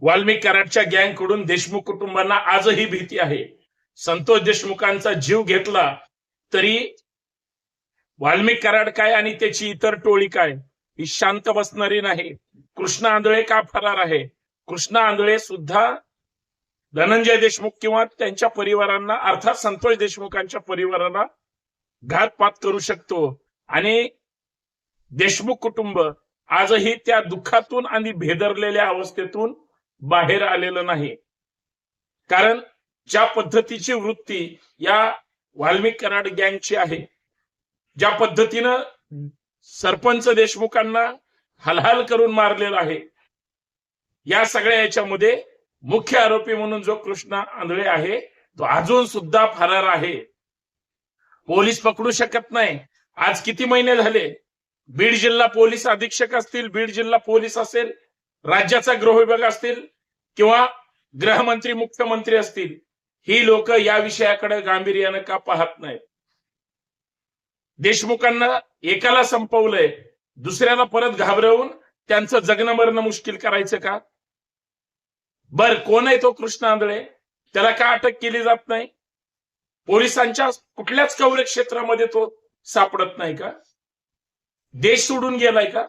वाल्मिक कराडच्या गँगकडून देशमुख कुटुंबांना आजही भीती आहे. संतोष देशमुखांचा जीव घेतला तरी वाल्मिक कराड काय आणि त्याची इतर टोळी काय? ही शांत बसणारी नाही. कृष्णा आंधळे का फरार आहे? कृष्णा आंधळे सुद्धा धनंजय देशमुख किंवा त्यांच्या परिवारांना अर्थात संतोष देशमुखांच्या परिवाराला घातपात करू शकतो. आणि देशमुख कुटुंब आजही त्या दुःखातून आणि भेदरलेल्या अवस्थेतून बाहेर आलेलं नाही. कारण ज्या पद्धतीची वृत्ती या वाल्मिक कराड गँगची आहे ज्या पद्धतीनं सरपंच देशमुखांना हलहाल करून मारलेला आहे या सगळ्या याच्यामध्ये मुख्य आरोपी म्हणून जो कृष्णा आंधळे आहे तो अजून सुद्धा फरार आहे. पोलीस पकडू शकत नाही. आज किती महिने झाले? बीड जिल्हा पोलीस अधीक्षक असतील बीड जिल्हा पोलीस असेल राज्याचा गृह विभाग असतील किंवा गृहमंत्री मुख्यमंत्री असतील ही लोक या विषयाकडे गांभीर्यानं का पाहत नाहीत? देशमुखांना एकाला संपवलंय दुसऱ्याला परत घाबरवून त्यांचं जगणं मरणं मुश्किल करायचं का? बर कोण आहे तो कृष्ण आंधळे? त्याला का अटक केली जात नाही? पोलिसांच्या कुठल्याच कवरेज क्षेत्रामध्ये तो सापडत नाही का? देश सोडून गेलाय का?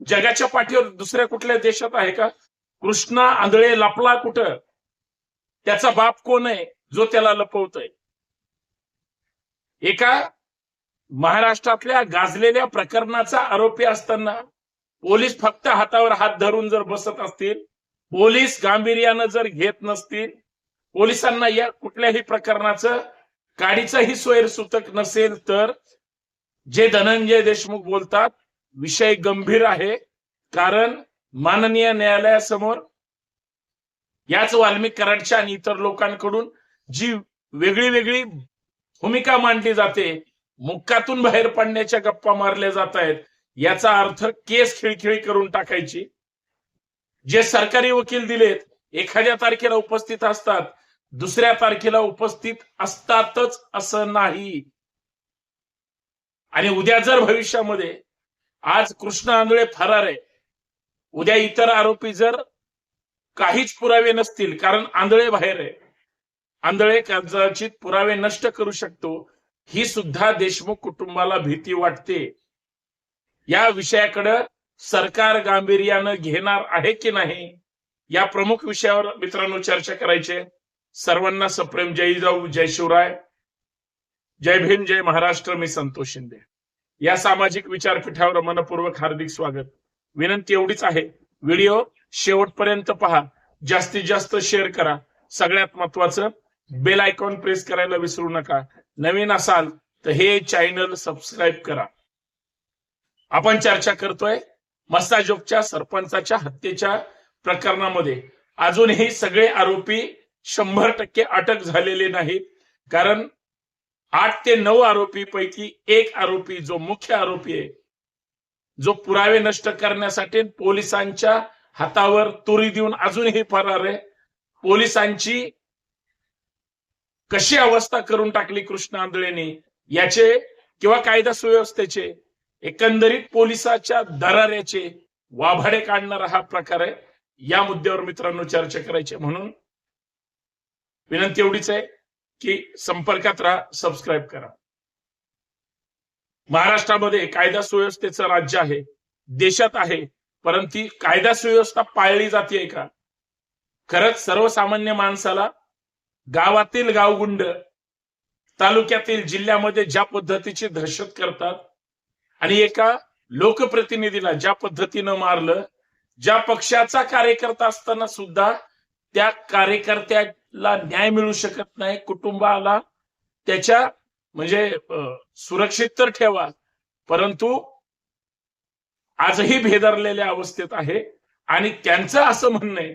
जगाच्या पाठीवर दुसऱ्या कुठल्या देशात आहे का? कृष्णा आंधळे लपला कुठं? त्याचा बाप कोण आहे? जो त्याला लपवतोय. एका महाराष्ट्रातल्या गाजलेल्या प्रकरणाचा आरोपी असताना पोलीस फक्त हातावर हात धरून जर बसत असतील पोलीस गांभीर्यानं जर घेत नसतील पोलिसांना या कुठल्याही प्रकरणाचं काडीचाही सोयरसूतक नसेल तर जे धनंजय देशमुख बोलतात विषय गंभीर आहे कारण माननीय न्यायालयासमोर याच वाल्मिक कराडच्या आणि इतर लोकांकडून जी वेगळी वेगळी भूमिका मांडली जाते मुक्कातून बाहेर पडण्याच्या गप्पा मारल्या जात आहेत याचा अर्थ केस खिळखिळी करून टाकायची. जे सरकारी वकील दिलेत एखाद्या तारखेला उपस्थित असतात दुसऱ्या तारखेला उपस्थित असतातच असं नाही. आणि उद्या जर भविष्यामध्ये आज कृष्ण आंधळे फरार आहे. उद्या इतर आरोपी जर काहीच पुरावे नसतील कारण आंधळे बाहेर आहे. आंधळे कदाचित पुरावे नष्ट करू शकतो ही सुद्धा देशमुख कुटुंबाला भीती वाटते. या विषयाकडे सरकार गांभीर्यानं घेणार आहे की नाही या प्रमुख विषयावर मित्रांनो चर्चा करायचे सर्वांना सप्रेम. जय जाऊ जय शिवराय. जय भीम जय महाराष्ट्र. मी संतोष शिंदे. या सामाजिक विचारपीठावर मनपूर्वक हार्दिक स्वागत. विनंती एवढीच आहे. व्हिडिओ शेवटपर्यंत पहा. जास्तीत जास्त शेअर करा. सगळ्यात महत्वाचं बेल आयकॉन प्रेस करायला विसरू नका. नवीन असाल तर हे चॅनल सबस्क्राईब करा. आपण चर्चा करतोय मस्ताजोगच्या सरपंचाच्या हत्येच्या प्रकरणामध्ये. अजूनही सगळे आरोपी शंभर टक्के अटक झालेले नाहीत. कारण आठ ते नऊ आरोपी पैकी एक आरोपी जो मुख्य आरोपी आहे जो पुरावे नष्ट करण्यासाठी पोलिसांच्या हातावर तुरी देऊन अजूनही फरार आहे. पोलिसांची कशी अवस्था करून टाकली कृष्ण आंधळेने याचे किंवा कायदा सुव्यवस्थेचे एकंदरीत पोलिसाच्या दराऱ्याचे वाभाडे काढणारा हा प्रकार आहे. या मुद्द्यावर मित्रांनो चर्चा करायची म्हणून विनंती एवढीच आहे. की संपर्कात राहा सबस्क्राईब करा. महाराष्ट्रामध्ये कायदा सुव्यवस्थेचं राज्य आहे देशात आहे परंतु कायदा सुव्यवस्था पाळली जाते का? खरंच सर्वसामान्य माणसाला गावातील गावगुंड तालुक्यातील जिल्ह्यामध्ये ज्या पद्धतीची दहशत करतात आणि एका लोकप्रतिनिधीला ज्या पद्धतीनं मारलं ज्या पक्षाचा कार्यकर्ता असताना सुद्धा त्या कार्यकर्त्याला न्याय मिळू शकत नाही कुटुंबाला त्याच्या म्हणजे सुरक्षित तर ठेवा परंतु आजही भेदरलेल्या अवस्थेत आहे. आणि त्यांचं असं म्हणणं आहे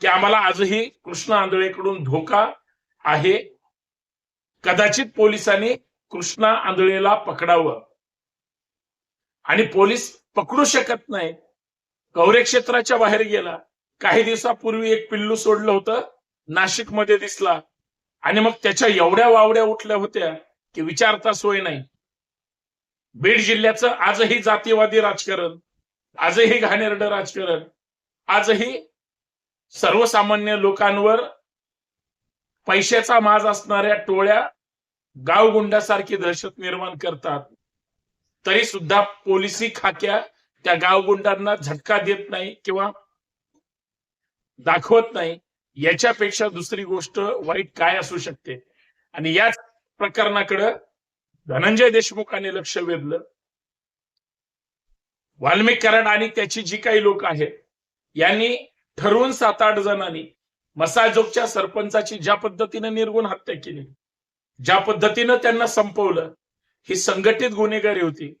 की आम्हाला आजही कृष्ण आंधळेकडून धोका आहे. कदाचित पोलिसांनी कृष्णा आंधळेला पकडावं. आणि पोलीस पकडू शकत नाही गौरे क्षेत्राच्या बाहेर गेला. काही दिवसापूर्वी एक पिल्लू सोडलं होतं नाशिकमध्ये दिसला. आणि मग त्याच्या एवढ्या वावड्या उठल्या होत्या की विचारता सोय नाही. बीड जिल्ह्याचं आजही जातीवादी राजकारण आजही घाणेरडं राजकारण आजही सर्वसामान्य लोकांवर पैशाचा माज असणाऱ्या टोळ्या गावगुंडासारखी दहशत निर्माण करतात. तरी सुद्धा पोलिसी खाक्या त्या गावगुंडांना झटका देत नाही किंवा दाखवत नाही. याच्यापेक्षा दुसरी गोष्ट वाईट काय असू शकते? आणि याच प्रकरणाकडं धनंजय देशमुखांनी लक्ष वेधलं. वाल्मिक कराड आणि त्याची जी काही लोक आहेत यांनी ठरवून सात आठ जणांनी मसाजोगच्या सरपंचाची ज्या पद्धतीनं निर्गुण हत्या केली ज्या पद्धतीनं त्यांना संपवलं ही संघटित गुन्हेगारी होती.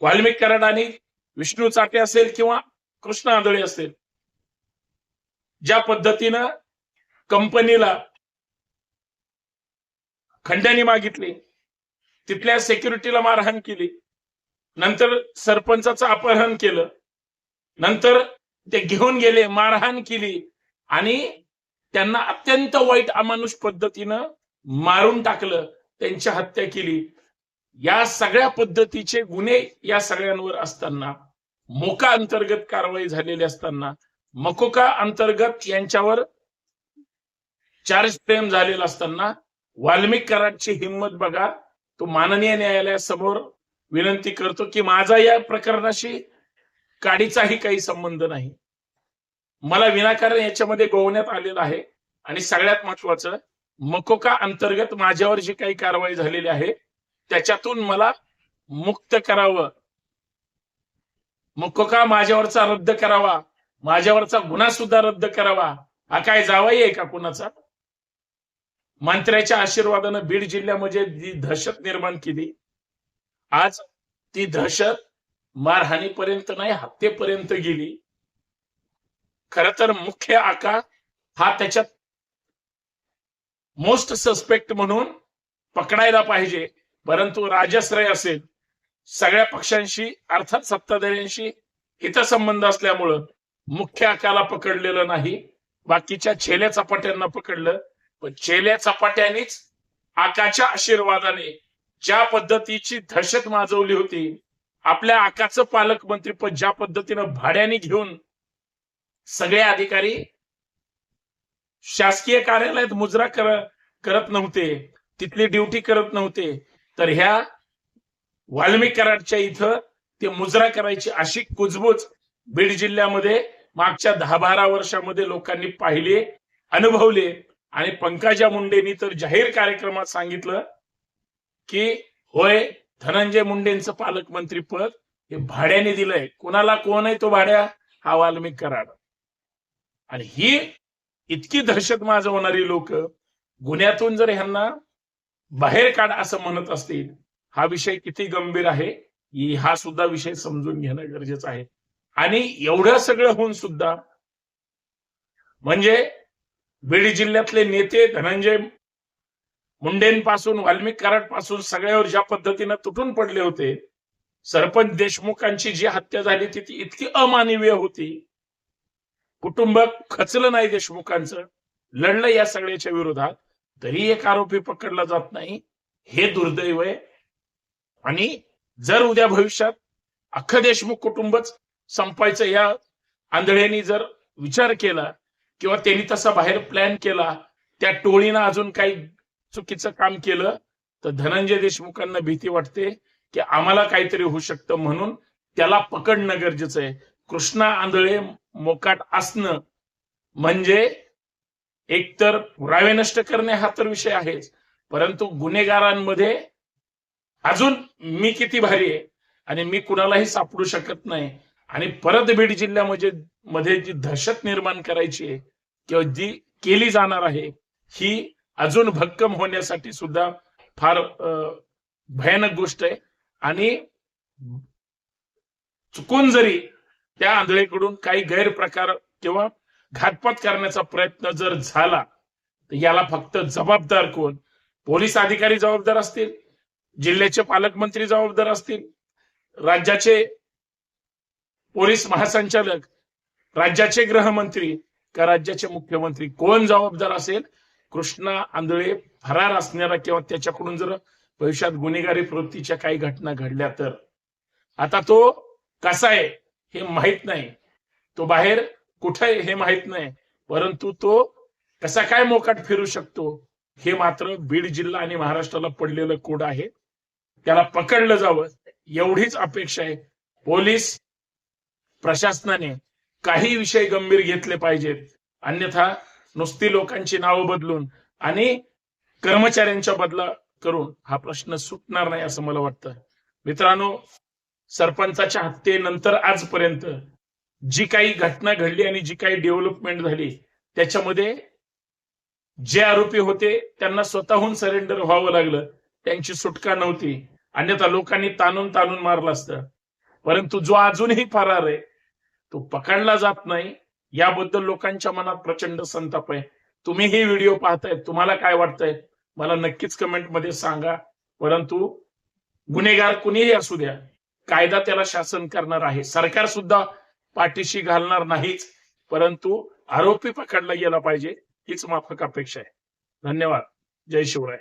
वाल्मिक कराड आणि विष्णू चाटे असेल किंवा कृष्ण आंधळे असेल ज्या पद्धतीनं कंपनीला खंडणी मागितली तिथल्या सेक्युरिटीला मारहाण केली नंतर सरपंचाचं अपहरण केलं नंतर ते घेऊन गेले मारहाण केली आणि त्यांना अत्यंत वाईट अमानुष पद्धतीनं मारून टाकलं त्यांची हत्या केली. या सगळ्या पद्धतीचे गुन्हे या सगळ्यांवर असताना मोका अंतर्गत कारवाई झालेली असताना मकोका अंतर्गत यांच्यावर चार्ज फ्रेम झालेला असताना वाल्मिक कराडची हिंमत बघा. तो माननीय न्यायालयासमोर विनंती करतो की माझा या प्रकरणाशी काडीचाही काही संबंध नाही. मला विनाकारण याच्यामध्ये गोवण्यात आलेलं आहे. आणि सगळ्यात महत्वाचं मकोका अंतर्गत माझ्यावर जी काही कारवाई झालेली आहे त्याच्यातून मला मुक्त करावं. मकोका माझ्यावरचा रद्द करावा. माझ्यावरचा गुन्हा सुद्धा रद्द करावा. हा काय जावाई आहे का कुणाचा? मंत्र्याच्या आशीर्वादानं बीड जिल्ह्यामध्ये जी दहशत निर्माण केली आज ती दहशत मारहाणीपर्यंत नाही हत्येपर्यंत गेली. खर तर मुख्य आका हा त्याच्यात मोस्ट सस्पेक्ट म्हणून पकडायला पाहिजे. परंतु राजश्रय असेल. सगळ्या पक्षांशी अर्थात सत्ताधाऱ्यांशी हितसंबंध असल्यामुळं मुख्य आकाला पकडलेलं नाही बाकीच्या छेल्या चपाट्यांना पकडलं. पण छेल्या चपाट्यानेच आकाच्या आशीर्वादाने ज्या पद्धतीची दहशत माजवली होती आपल्या आकाचं पालकमंत्रीपद ज्या पद्धतीनं भाड्याने घेऊन सगळे अधिकारी शासकीय कार्यालयात मुजरा कर, करत नव्हते तिथली ड्युटी करत नव्हते तर ह्या वाल्मिकराडच्या इथं ते मुजरा करायची अशी कुजबूज बीड जिल्ह्यामध्ये मागच्या दहा बारा वर्षामध्ये लोकांनी पाहिले अनुभवले आणि पंकजा मुंडेंनी तर जाहीर कार्यक्रमात सांगितलं की होय धनंजय मुंडेंचं पालकमंत्री पद हे भाड्याने दिलंय. कोणाला कोण आहे तो भाड्या? हा वाल्मिक कराड. आणि ही इतकी दहशत माजवणारी लोक गुन्ह्यातून जर ह्यांना बाहेर काढ असं म्हणत असतील हा विषय किती गंभीर आहे हा सुद्धा विषय समजून घेणं गरजेचं आहे. आणि एवढं सगळं होऊन सुद्धा म्हणजे बीड जिल्ह्यातले नेते धनंजय मुंडेंपासून वाल्मिक कराडपासून सगळ्यावर ज्या पद्धतीनं तुटून पडले होते सरपंच देशमुखांची जी हत्या झाली ती ती इतकी अमानवीय होती. कुटुंब खचलं नाही देशमुखांचं. लढलं या सगळ्याच्या विरोधात. तरी एक आरोपी पकडला जात नाही. हे दुर्दैव आहे. आणि जर उद्या भविष्यात अख्खं देशमुख कुटुंबच संपायचं या आंधळ्यांनी जर विचार केला किंवा त्यांनी तसा बाहेर प्लॅन केला त्या टोळीनं अजून काही चुकीचं काम केलं तर धनंजय देशमुखांना भीती वाटते की आम्हाला काहीतरी होऊ शकतं म्हणून त्याला पकडणं गरजेचं आहे. कृष्णा आंधळे मोकाट असणं म्हणजे एकतर पुरावे नष्ट करणे हा तर विषय आहेच परंतु गुन्हेगारांमध्ये अजून मी किती भारी आहे आणि मी कुणालाही सापडू शकत नाही. आणि परत बीड जिल्ह्यामध्ये मध्ये जी दहशत निर्माण करायची आहे किंवा जी केली जाणार आहे ही अजून भक्कम होण्यासाठी सुद्धा फार भयानक गोष्ट आहे. आणि चुकून जरी त्या आंधळेकडून काही गैरप्रकार किंवा घातपात करण्याचा प्रयत्न जर झाला तर याला फक्त जबाबदार कोण? पोलीस अधिकारी जबाबदार असतील? जिल्ह्याचे पालकमंत्री जबाबदार असतील? राज्याचे पोलीस महासंचालक राज्याचे गृहमंत्री का राज्याचे मुख्यमंत्री? कोण जबाबदार असेल? कृष्णा आंधळे फरार असणारा किंवा त्याच्याकडून जर भविष्यात गुन्हेगारी प्रवृत्तीच्या काही घटना घडल्या तर? आता तो कसा आहे हे माहीत नाही. तो बाहेर कुठे आहे हे माहीत नाही. परंतु तो कसा काय मोकाट फिरू शकतो? हे मात्र बीड जिल्हा आणि महाराष्ट्राला पडलेलं कोड आहे. त्याला पकडलं जावं. एवढीच अपेक्षा आहे. पोलीस प्रशासनाने काही विषय गंभीर घेतले पाहिजेत. अन्यथा नुसती लोकांची नावं बदलून आणि कर्मचाऱ्यांच्या बदला करून हा प्रश्न सुटणार नाही असं मला वाटतं. मित्रांनो सरपंचाच्या हत्येनंतर आजपर्यंत जी काही घटना घडली आणि जी काही डेव्हलपमेंट झाली त्याच्यामध्ये जे आरोपी होते त्यांना स्वतःहून सरेंडर व्हावं लागलं. त्यांची सुटका नव्हती. अन्यथा लोकांनी ताणून ताणून मारलं असतं. परंतु जो अजूनही फरार आहे तो पकडला जात नाही. याबद्दल लोकांच्या मनात प्रचंड संताप आहे. तुम्ही हे व्हिडिओ पाहताय तुम्हाला काय वाटतंय? मला नक्कीच कमेंटमध्ये सांगा. परंतु गुन्हेगार कुणीही असू द्या कायदा त्याला शासन करणार आहे. सरकार सुद्धा पाठीशी घालणार नाहीच. परंतु आरोपी पकडला गेला पाहिजे हीच माफक अपेक्षा आहे. धन्यवाद. जय शिवराय.